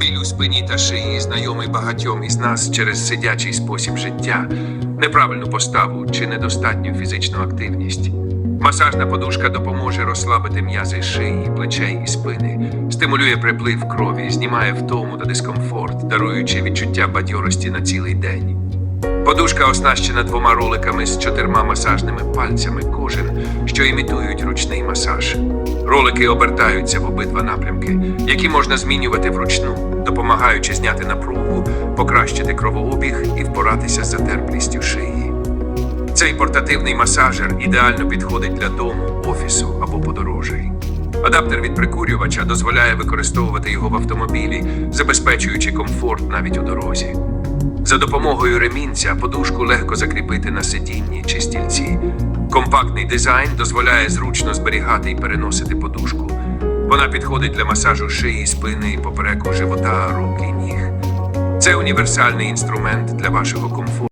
Біль у спині та шиї знайомий багатьом із нас через сидячий спосіб життя, неправильну поставу чи недостатню фізичну активність. Масажна подушка допоможе розслабити м'язи шиї, плечей і спини, стимулює приплив крові, знімає втому та дискомфорт, даруючи відчуття бадьорості на цілий день. Подушка оснащена двома роликами з чотирма масажними пальцями кожен, що імітують ручний масаж. Ролики обертаються в обидва напрямки, які можна змінювати вручну, допомагаючи зняти напругу, покращити кровообіг і впоратися з затерплістю шиї. Цей портативний масажер ідеально підходить для дому, офісу або подорожей. Адаптер від прикурювача дозволяє використовувати його в автомобілі, забезпечуючи комфорт навіть у дорозі. За допомогою ремінця подушку легко закріпити на сидінні чи стільці. Компактний дизайн дозволяє зручно зберігати і переносити подушку. Вона підходить для масажу шиї, спини, попереку живота, рук і ніг. Це універсальний інструмент для вашого комфорту.